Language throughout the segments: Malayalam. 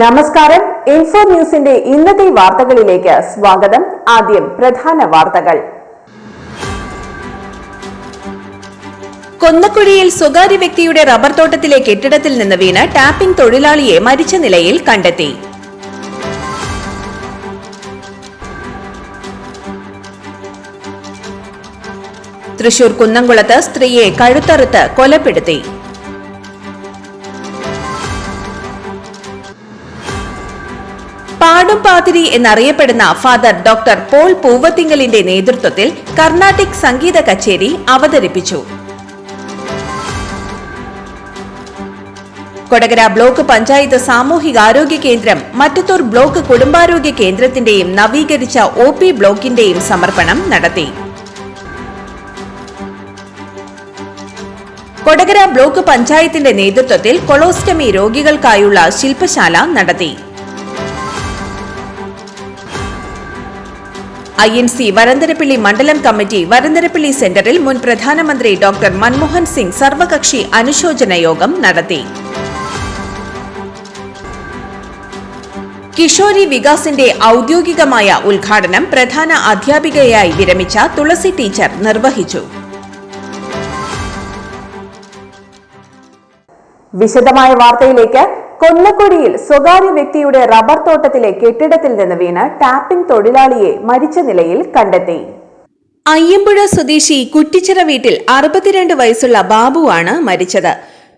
നമസ്കാരം. ഇൻഫോ ന്യൂസിന്റെ ഇന്നത്തെ വാർത്തകളിലേക്ക് സ്വാഗതം. ആദ്യം പ്രധാന വാർത്തകൾ. കൊന്നക്കുഴിയിൽ സ്വകാര്യ വ്യക്തിയുടെ റബ്ബർ തോട്ടത്തിലെ കെട്ടിടത്തിൽ നിന്ന് വീണ് ടാപ്പിംഗ് തൊഴിലാളിയെ മരിച്ച നിലയിൽ കണ്ടെത്തി. തൃശൂർ കുന്നംകുളത്ത് സ്ത്രീയെ കഴുത്തറുത്ത് കൊലപ്പെടുത്തി. പാതിരി എന്നറിയപ്പെടുന്ന ഫാദർ ഡോക്ടർ പോൾ പൂവത്തിങ്കലിന്റെ നേതൃത്വത്തിൽ കർണാട്ടിക് സംഗീത കച്ചേരി അവതരിപ്പിച്ചു. കൊടകര ബ്ലോക്ക് പഞ്ചായത്ത് സാമൂഹികാരോഗ്യ കേന്ദ്രം മറ്റത്തൂർ ബ്ലോക്ക് കുടുംബാരോഗ്യ കേന്ദ്രത്തിന്റെയും നവീകരിച്ച ഒ പി ബ്ലോക്കിന്റെയും സമർപ്പണം നടത്തി. കൊടകര ബ്ലോക്ക് പഞ്ചായത്തിന്റെ നേതൃത്വത്തിൽ കൊളോസ്റ്റമി രോഗികൾക്കായുള്ള ശില്പശാല നടത്തി. ഐ എൻ സി വരന്തരപ്പിള്ളി മണ്ഡലം കമ്മിറ്റി വരന്തരപ്പിള്ളി സെന്ററിൽ മുൻ പ്രധാനമന്ത്രി ഡോക്ടർ മൻമോഹൻ സിംഗ് സർവകക്ഷി അനുശോചന യോഗം നടത്തി. കിഷോരി വികാസിന്റെ ഔദ്യോഗികമായ ഉദ്ഘാടനം പ്രധാന അധ്യാപികയായി വിരമിച്ച തുളസി ടീച്ചർ നിർവഹിച്ചു. വിശദമായ വാർത്തയിലേക്ക് കൊന്നക്കൊടിയിൽ സ്വകാര്യ വ്യക്തിയുടെ റബ്ബർ തോട്ടത്തിലെ കെട്ടിടത്തിൽ നിന്ന് വീണ് ടാപ്പിംഗ് തൊഴിലാളിയെ മരിച്ച നിലയിൽ കണ്ടെത്തി. അയ്യമ്പുഴ സ്വദേശി കുറ്റിച്ചിറ വീട്ടിൽ അറുപത്തിരണ്ട് വയസ്സുള്ള ബാബുവാണ് മരിച്ചത്.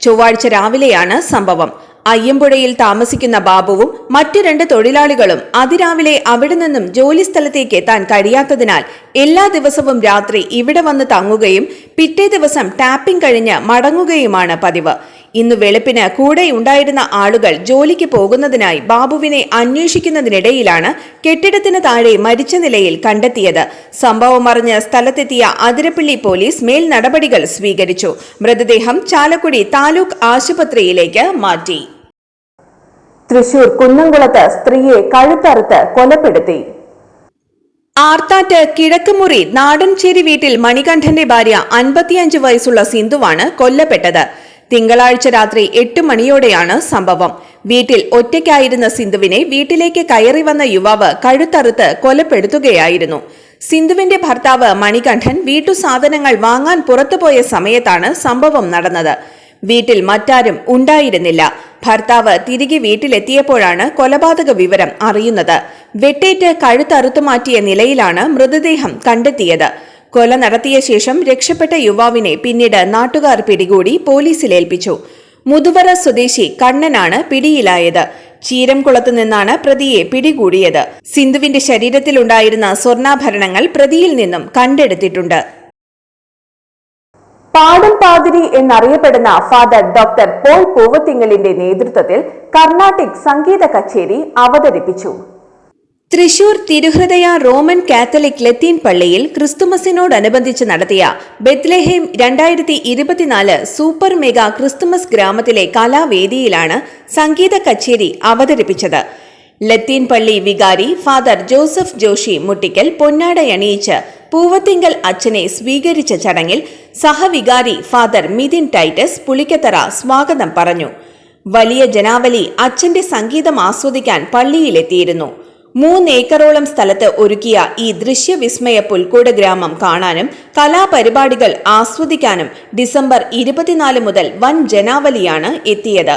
ചൊവ്വാഴ്ച രാവിലെയാണ് സംഭവം. അയ്യമ്പുഴയിൽ താമസിക്കുന്ന ബാബുവും മറ്റു രണ്ട് തൊഴിലാളികളും അതിരാവിലെ അവിടെ നിന്നും ജോലിസ്ഥലത്തേക്ക് എത്താൻ കഴിയാത്തതിനാൽ എല്ലാ ദിവസവും രാത്രി ഇവിടെ വന്ന് തങ്ങുകയും പിറ്റേ ദിവസം ടാപ്പിംഗ് കഴിഞ്ഞ് മടങ്ങുകയുമാണ് പതിവ്. ഇന്ന് വെളുപ്പിന് കൂടെയുണ്ടായിരുന്ന ആളുകൾ ജോലിക്ക് പോകുന്നതിനായി ബാബുവിനെ അന്വേഷിക്കുന്നതിനിടയിലാണ് കെട്ടിടത്തിന് താഴെ മരിച്ച നിലയിൽ കണ്ടെത്തിയത്. സംഭവം അറിഞ്ഞ് സ്ഥലത്തെത്തിയ അതിരപ്പള്ളി പോലീസ് മേൽ നടപടികൾ സ്വീകരിച്ചു. മൃതദേഹം ചാലക്കുടി താലൂക്ക് ആശുപത്രിയിലേക്ക് മാറ്റി. തൃശൂർ കുന്നംകുളത്ത് സ്ത്രീയെ കഴുത്തറുത്ത് കൊലപ്പെടുത്തി. ആർത്താറ്റ് കിഴക്കുമുറി നാടൻചേരി വീട്ടിൽ മണികണ്ഠന്റെ ഭാര്യ അൻപത്തിയഞ്ച് വയസ്സുള്ള സിന്ധുവാണ് കൊല്ലപ്പെട്ടത്. തിങ്കളാഴ്ച രാത്രി എട്ട് മണിയോടെയാണ് സംഭവം. വീട്ടിൽ ഒറ്റയ്ക്കായിരുന്ന സിന്ധുവിനെ വീട്ടിലേക്ക് കയറി വന്ന യുവാവ് കഴുത്തറുത്ത് കൊലപ്പെടുത്തുകയായിരുന്നു. സിന്ധുവിന്റെ ഭർത്താവ് മണികണ്ഠൻ വീട്ടു സാധനങ്ങൾ വാങ്ങാൻ പുറത്തുപോയ സമയത്താണ് സംഭവം നടന്നത്. വീട്ടിൽ മറ്റാരും ഉണ്ടായിരുന്നില്ല. ഭർത്താവ് തിരികെ വീട്ടിലെത്തിയപ്പോഴാണ് കൊലപാതക വിവരം അറിയുന്നത്. വെട്ടേറ്റ് കഴുത്തറുത്തു മാറ്റിയ നിലയിലാണ് മൃതദേഹം കണ്ടെത്തിയത്. കൊല നടത്തിയ ശേഷം രക്ഷപ്പെട്ട യുവാവിനെ പിന്നീട് നാട്ടുകാർ പിടികൂടി പോലീസിലേൽപ്പിച്ചു. മുതുവറ സ്വദേശി കണ്ണനാണ് പിടിയിലായത്. ചീരംകുളത്ത് നിന്നാണ് പ്രതിയെ പിടികൂടിയത്. സിന്ധുവിന്റെ ശരീരത്തിലുണ്ടായിരുന്ന സ്വർണാഭരണങ്ങൾ പ്രതിയിൽ നിന്നും കണ്ടെടുത്തിട്ടുണ്ട്. പാടം പാതിരി എന്നറിയപ്പെടുന്ന ഫാദർ ഡോക്ടർ പോൾ പൂവത്തിങ്ങലിന്റെ നേതൃത്വത്തിൽ കർണാട്ടിക് സംഗീത കച്ചേരി അവതരിപ്പിച്ചു. തൃശൂർ തിരുഹൃദയ റോമൻ കാത്തലിക് ലത്തീൻ പള്ളിയിൽ ക്രിസ്തുമസിനോടനുബന്ധിച്ച് നടത്തിയ ബെത്ലഹേം രണ്ടായിരത്തി ഇരുപത്തിനാല് സൂപ്പർ മെഗാ ക്രിസ്തുമസ് ഗ്രാമത്തിലെ കലാവേദിയിലാണ് സംഗീത കച്ചേരി അവതരിപ്പിച്ചത്. ലത്തീൻ പള്ളി വികാരി ഫാദർ ജോസഫ് ജോഷി മുട്ടിക്കൽ പൊന്നാടയണിയിച്ച് പൂവത്തിങ്കൽ അച്ഛനെ സ്വീകരിച്ച ചടങ്ങിൽ സഹവികാരി ഫാദർ മിഥിൻ ടൈറ്റസ് പുളിക്കത്തറ സ്വാഗതം പറഞ്ഞു. വലിയ ജനാവലി അച്ഛന്റെ സംഗീതം ആസ്വദിക്കാൻ പള്ളിയിലെത്തിയിരുന്നു. മൂന്നേക്കറോളം സ്ഥലത്ത് ഒരുക്കിയ ഈ ദൃശ്യവിസ്മയ പുൽക്കൂട് ഗ്രാമം കാണാനും കലാപരിപാടികൾ ആസ്വദിക്കാനും ഡിസംബർ ഇരുപത്തിനാല് മുതൽ വൻ ജനാവലിയാണ് എത്തിയത്.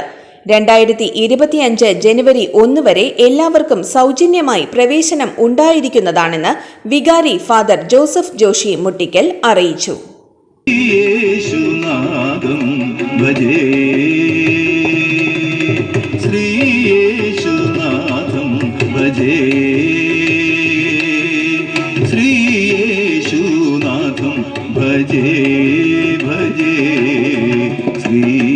രണ്ടായിരത്തി ഇരുപത്തിയഞ്ച് ജനുവരി ഒന്ന് വരെ എല്ലാവർക്കും സൗജന്യമായി പ്രവേശനം ഉണ്ടായിരിക്കുന്നതാണെന്ന് വികാരി ഫാദർ ജോസഫ് ജോഷി മുട്ടിക്കൽ അറിയിച്ചു. ഭജേ ശ്രീയേശുനാഥം ഭജേ ഭജേ. ശ്രീയേശുദേവം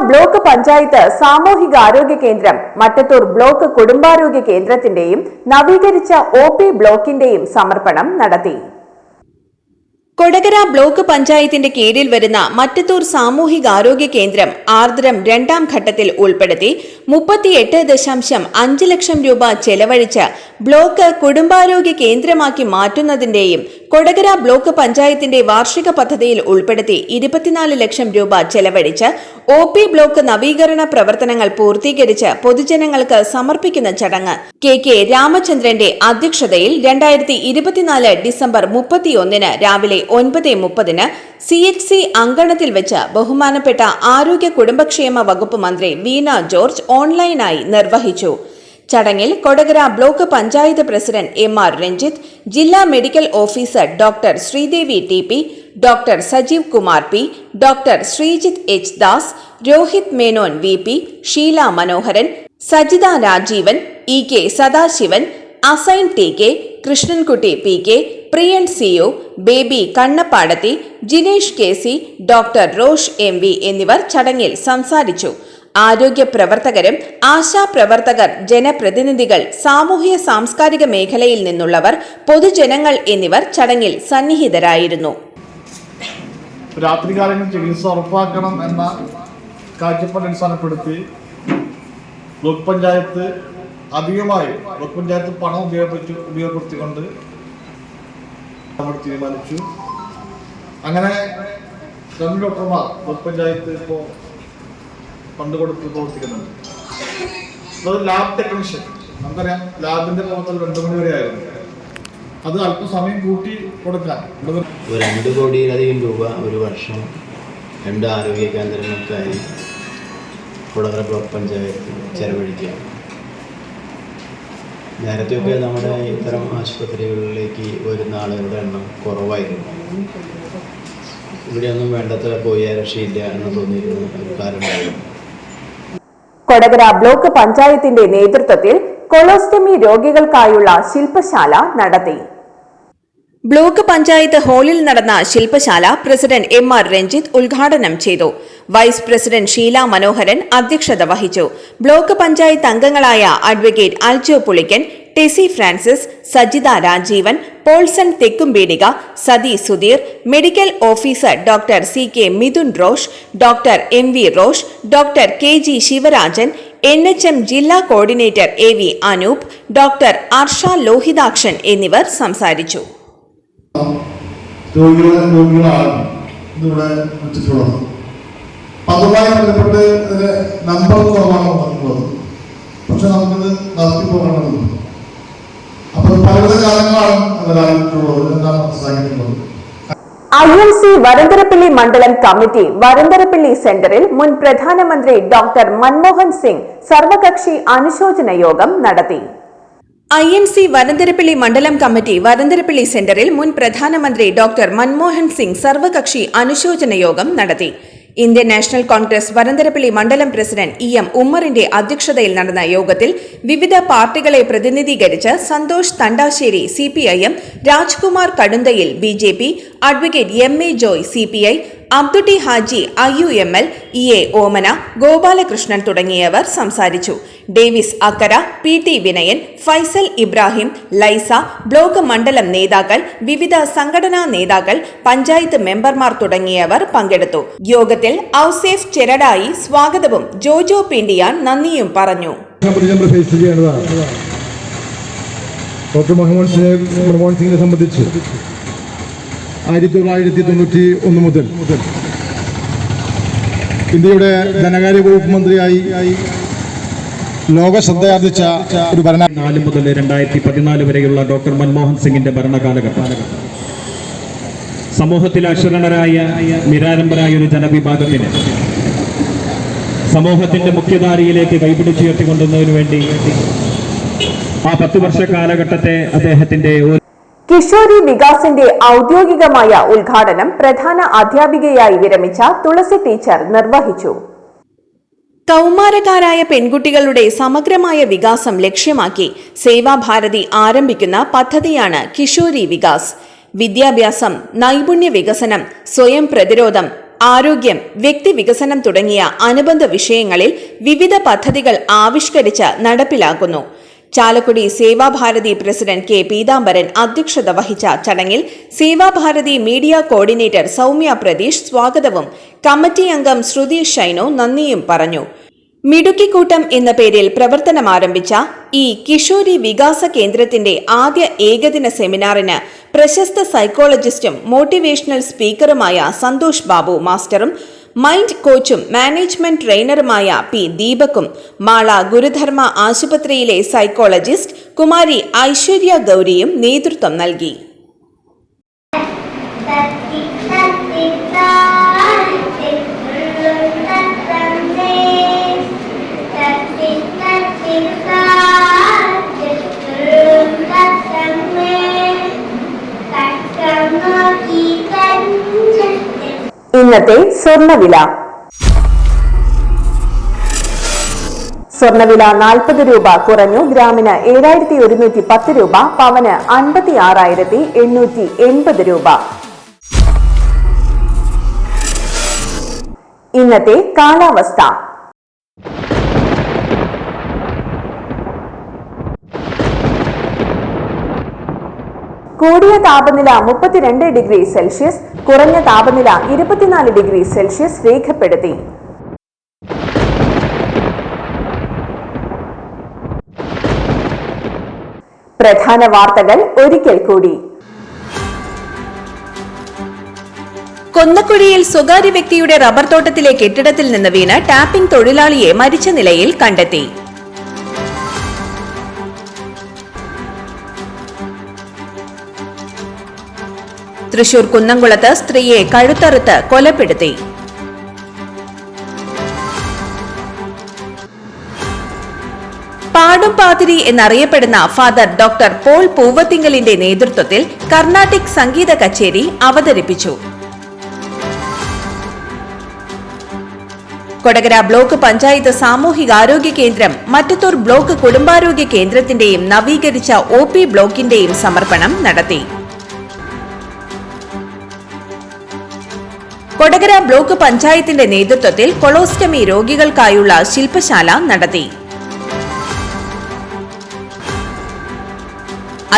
ബ്ലോക്ക് പഞ്ചായത്ത് സാമൂഹിക ആരോഗ്യ കേന്ദ്രം മട്ടത്തൂർ ബ്ലോക്ക് കുടുംബാരോഗ്യ കേന്ദ്രത്തിന്റെയും നവീകരിച്ച ഒ പി ബ്ലോക്കിന്റെയും സമർപ്പണം നടത്തി. കൊടകര ബ്ലോക്ക് പഞ്ചായത്തിന്റെ കീഴിൽ വരുന്ന മറ്റത്തൂർ സാമൂഹികാരോഗ്യ കേന്ദ്രം ആർദ്രം രണ്ടാം ഘട്ടത്തിൽ ഉൾപ്പെടുത്തി മുപ്പത്തിയെട്ട് ദശാംശം അഞ്ച് ലക്ഷം രൂപ ചെലവഴിച്ച് ബ്ലോക്ക് കുടുംബാരോഗ്യ കേന്ദ്രമാക്കി മാറ്റുന്നതിന്റെയും കൊടകര ബ്ലോക്ക് പഞ്ചായത്തിന്റെ വാർഷിക പദ്ധതിയിൽ ഉൾപ്പെടുത്തി ഇരുപത്തിനാല് ലക്ഷം രൂപ ചെലവഴിച്ച് ഒ പി ബ്ലോക്ക് നവീകരണ പ്രവർത്തനങ്ങൾ പൂർത്തീകരിച്ച് പൊതുജനങ്ങൾക്ക് സമർപ്പിക്കുന്ന ചടങ്ങ്. കെ കെ രാമചന്ദ്രന്റെ അധ്യക്ഷതയിൽ രണ്ടായിരത്തി ഇരുപത്തിനാല് ഡിസംബർ മുപ്പത്തിയൊന്നിന് രാവിലെ ഒൻപത് മുപ്പതിന് സി എച്ച് സി അങ്കണത്തിൽ വെച്ച് ബഹുമാനപ്പെട്ട ആരോഗ്യ കുടുംബക്ഷേമ വകുപ്പ് മന്ത്രി വീണ ജോർജ് ഓൺലൈനായി നിർവഹിച്ചു. ചടങ്ങിൽ Kodakara block panchayat president M R Ranjith ജില്ലാ medical officer doctor Sreedevi T P doctor Sajeev Kumar P doctor Sreejith H Das Rohit Menon V P Sheela Manoharan Sajitha Rajeevan E K Sadasivan Asain T K Krishnankutty P K Priyan C O Baby Kannappadathi Jinesh K C doctor Rosh M V എന്നിവർ ചടങ്ങിൽ സംസാരിച്ചു. ആരോഗ്യ പ്രവർത്തകരും ആശാപ്രവർത്തകർ ജനപ്രതിനിധികൾ സാമൂഹ്യ സാംസ്കാരിക മേഖലയിൽ നിന്നുള്ളവർ പൊതുജനങ്ങൾ എന്നിവർ ചടങ്ങിൽ സന്നിഹിതരായിരുന്നു. രാത്രികാലങ്ങളിൽ ചികിത്സ ഉറപ്പാക്കണം എന്ന കാഴ്ചപ്പാട് അടിസ്ഥാനപ്പെടുത്തി ബ്ലോക്ക് പഞ്ചായത്ത് അധികമായി ബ്ലോക്ക് പഞ്ചായത്ത് പണം ഉപയോഗപ്പെടുത്തി ഉപയോഗപ്പെടുത്തിക്കൊണ്ട് നമ്മൾ തീരുമാനിച്ചു. അങ്ങനെ രണ്ട് ഡോക്ടർമാർ ബ്ലോക്ക് പഞ്ചായത്ത് ഇപ്പോൾ ഫണ്ട് കൊടുത്ത് പ്രവർത്തിക്കുന്നുണ്ട് ലാബ് ടെക്നീഷ്യൻ നമുക്കറിയാം ലാബിന്റെ പ്രവർത്തനം രണ്ടു മണി വരെ ആയിരുന്നു. അത് അല്പസമയം കൂട്ടി കൊടുക്കാൻ. രണ്ട് കോടിയിലധികം രൂപ ഒരു വർഷം രണ്ട് ആരോഗ്യ കേന്ദ്രങ്ങൾക്കായി കുളകര ബ്ലോക്ക് പഞ്ചായത്ത് ചെലവഴിക്കുകയാണ് നേരത്തെയൊക്കെ നമ്മുടെ ഇത്തരം ആശുപത്രികളിലേക്ക് വരുന്ന ആളുകളുടെ എണ്ണം കുറവായിരുന്നു. ഇവിടെയൊന്നും വേണ്ടത്ര പോയ രക്ഷയില്ല എന്ന് തോന്നിയിരുന്നു ഒരു കാലമായിരുന്നു കൊടകര ബ്ലോക്ക് പഞ്ചായത്തിന്റെ നേതൃത്വത്തിൽ കൊളോസ്റ്റമി രോഗികൾക്കായുള്ള ശില്പശാല നടത്തി. ബ്ലോക്ക് പഞ്ചായത്ത് ഹാളിൽ നടന്ന ശില്പശാല പ്രസിഡന്റ് എം ആർ രഞ്ജിത്ത് ഉദ്ഘാടനം ചെയ്തു. വൈസ് പ്രസിഡന്റ് ഷീല മനോഹരൻ അധ്യക്ഷത വഹിച്ചു. ബ്ലോക്ക് പഞ്ചായത്ത് അംഗങ്ങളായ advocate Aljo Pulikkan Tessy Francis Sajitha Rajeevan Paulson Thekkumpeedika Sathi Sudheer medical officer doctor C K Mithun Rosh doctor M V Rosh doctor K G Sivarajan N H M ജില്ലാ coordinator A V Anoop doctor Arsha Lohithakshan എന്നിവർ സംസാരിച്ചു. നടത്തി അപ്പൊ പലവിധ കാരണങ്ങളാണ് അതിലായിട്ടുള്ളത് എന്നാണ് മനസ്സിലാക്കിയിട്ടുള്ളത് ഐ എം സി വരന്തരപ്പള്ളി മണ്ഡലം കമ്മിറ്റി വരന്തരപ്പള്ളി സെന്ററിൽ മുൻ പ്രധാനമന്ത്രി ഡോക്ടർ മൻമോഹൻ സിംഗ് സർവകക്ഷി അനുശോചന യോഗം നടത്തി. ഐ എം സി വരന്തരപ്പള്ളി മണ്ഡലം കമ്മിറ്റി വരന്തരപ്പള്ളി സെന്ററിൽ മുൻ പ്രധാനമന്ത്രി ഡോക്ടർ മൻമോഹൻ സിംഗ് സർവകക്ഷി അനുശോചന യോഗം നടത്തി. ഇന്ത്യൻ നാഷണൽ കോൺഗ്രസ് വരന്തരപ്പള്ളി മണ്ഡലം പ്രസിഡന്റ് ഇ എം ഉമ്മറിന്റെ അധ്യക്ഷതയിൽ നടന്ന യോഗത്തിൽ വിവിധ പാർട്ടികളെ പ്രതിനിധീകരിച്ച് Santhosh Thandassery C P I M Rajkumar Kadunthayil B J P advocate M A Joy C P I Abdutty Haji I U M L E A Omana Gopalakrishnan തുടങ്ങിയവർ സംസാരിച്ചു. Davis Akkara P T Vinayan Faisal Ibrahim Laisa block മണ്ഡലം നേതാക്കൾ വിവിധ സംഘടനാ നേതാക്കൾ പഞ്ചായത്ത് മെമ്പർമാർ തുടങ്ങിയവർ പങ്കെടുത്തു. യോഗത്തിൽ ഔസേഫ് ചെരടായി സ്വാഗതവും ജോജോ പിണ്ടിയാൻ നന്ദിയും പറഞ്ഞു. ഡോക്ടർ മൻമോഹൻ സിംഗിനെ സംബന്ധിച്ച്. ആയിരത്തി തൊള്ളായിരത്തി തൊണ്ണൂറ്റി ഒന്ന് മുതൽ ഇന്ത്യയുടെ ധനകാര്യ വകുപ്പ് മന്ത്രിയായി ലോക ശ്രദ്ധയാർജിച്ച ഒരു ഭരണ നാല് മുതൽ രണ്ടായിരത്തി പതിനാല് വരെയുള്ള ഡോക്ടർ മൻമോഹൻ സിംഗിന്റെ ഭരണകാലഘട്ടം. സമൂഹത്തിൽ അക്ഷരണരായ നിരാരംഭരായ ഒരു ജനവിഭാഗത്തിന് സമൂഹത്തിന്റെ മുഖ്യധാരയിലേക്ക് കൈപിടിച്ചുയർത്തിക്കൊണ്ടുവന്നതിനു വേണ്ടി ആ പത്ത് വർഷ കാലഘട്ടത്തെ അദ്ദേഹത്തിന്റെ കിഷോരി വികാസിന്റെ ഔദ്യോഗികമായ ഉദ്ഘാടനം പ്രധാന അധ്യാപികയായി വിരമിച്ച തുളസി ടീച്ചർ നിർവഹിച്ചു. കൗമാരക്കാരായ പെൺകുട്ടികളുടെ സമഗ്രമായ വികാസം ലക്ഷ്യമാക്കി സേവാഭാരതി ആരംഭിക്കുന്ന പദ്ധതിയാണ് കിഷോരി വികാസ്. വിദ്യാഭ്യാസം നൈപുണ്യ വികസനം സ്വയം പ്രതിരോധം ആരോഗ്യം വ്യക്തി വികസനം തുടങ്ങിയ അനുബന്ധ വിഷയങ്ങളിൽ വിവിധ പദ്ധതികൾ ആവിഷ്കരിച്ച് നടപ്പിലാക്കുന്നു. ചാലക്കുടി സേവാഭാരതി പ്രസിഡന്റ് കെ പീതാംബരൻ അധ്യക്ഷത വഹിച്ച ചടങ്ങിൽ സേവാഭാരതി മീഡിയ കോർഡിനേറ്റർ സൗമ്യ പ്രതീഷ് സ്വാഗതവും കമ്മിറ്റി അംഗം ശ്രുതി ഷൈനോ നന്ദിയും പറഞ്ഞു. മിടുക്കിക്കൂട്ടം എന്ന പേരിൽ പ്രവർത്തനമാരംഭിച്ച ഈ കിഷോരി വികാസ കേന്ദ്രത്തിന്റെ ആദ്യ ഏകദിന സെമിനാറിന് പ്രശസ്ത സൈക്കോളജിസ്റ്റും മോട്ടിവേഷണൽ സ്പീക്കറുമായ സന്തോഷ് ബാബു മാസ്റ്ററും മൈൻഡ് കോച്ചും മാനേജ്മെന്റ് ട്രെയിനറുമായ പി ദീപക്കും മാള ഗുരുധർമ്മ ആശുപത്രിയിലെ സൈക്കോളജിസ്റ്റ് കുമാരി ഐശ്വര്യ ഗൗരിയും നേതൃത്വം നൽകി. ഇന്നത്തെ സ്വർണവില. സ്വർണവില നാൽപ്പത് രൂപ കുറഞ്ഞു. ഗ്രാമിന് ഏഴായിരത്തി ഒരുന്നൂറ്റി പത്ത് രൂപ പവന് അൻപത്തി ആറായിരത്തി എണ്ണൂറ്റി എൺപത് രൂപ. ഇന്നത്തെ കാലാവസ്ഥ. കൂടിയ താപനില മുപ്പത്തിരണ്ട് ഡിഗ്രി സെൽഷ്യസ് കുറഞ്ഞ താപനില ഇരുപത്തിനാല് ഡിഗ്രി സെൽഷ്യസ് രേഖപ്പെടുത്തി. പ്രധാന വാർത്തകൾ ഒരിക്കൽ കൂടി. കൊന്നക്കുഴിയിൽ സ്വകാര്യ വ്യക്തിയുടെ റബ്ബർ തോട്ടത്തിലെ കെട്ടിടത്തിൽ നിന്ന് വീണ് ടാപ്പിംഗ് തൊഴിലാളിയെ മരിച്ച നിലയിൽ കണ്ടെത്തി. തൃശൂർ കുന്നംകുളത്ത് സ്ത്രീയെ കഴുത്തറുത്ത് കൊലപ്പെടുത്തി. പാടും പാതിരി എന്നറിയപ്പെടുന്ന ഫാദർ ഡോക്ടർ പോൾ പൂവത്തിങ്കലിന്റെ നേതൃത്വത്തിൽ കർണാട്ടിക് സംഗീത കച്ചേരി അവതരിപ്പിച്ചു. കൊടകര ബ്ലോക്ക് പഞ്ചായത്ത് സാമൂഹികാരോഗ്യ കേന്ദ്രം മറ്റത്തൂർ ബ്ലോക്ക് കുടുംബാരോഗ്യ കേന്ദ്രത്തിന്റെയും നവീകരിച്ച ഒ പി ബ്ലോക്കിന്റെയും സമർപ്പണം നടത്തി. കൊടകര ബ്ലോക്ക് പഞ്ചായത്തിന്റെ നേതൃത്വത്തിൽ കൊളോസ്റ്റമി രോഗികൾക്കായുള്ള ശില്പശാല നടത്തി.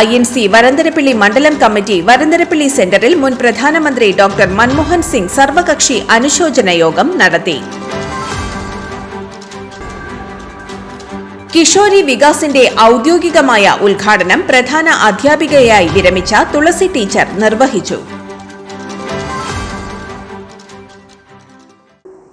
ഐ എൻ സി വരന്തരപ്പിള്ളി മണ്ഡലം കമ്മിറ്റി വരന്തരപ്പിള്ളി സെന്ററിൽ മുൻ പ്രധാനമന്ത്രി ഡോക്ടർ മൻമോഹൻ സിംഗ് സർവകക്ഷി അനുശോചന യോഗം നടത്തി. കിഷോരി വികാസിന്റെ ഔദ്യോഗികമായ ഉദ്ഘാടനം പ്രധാന അധ്യാപികയായി വിരമിച്ച തുളസി ടീച്ചർ നിർവഹിച്ചു.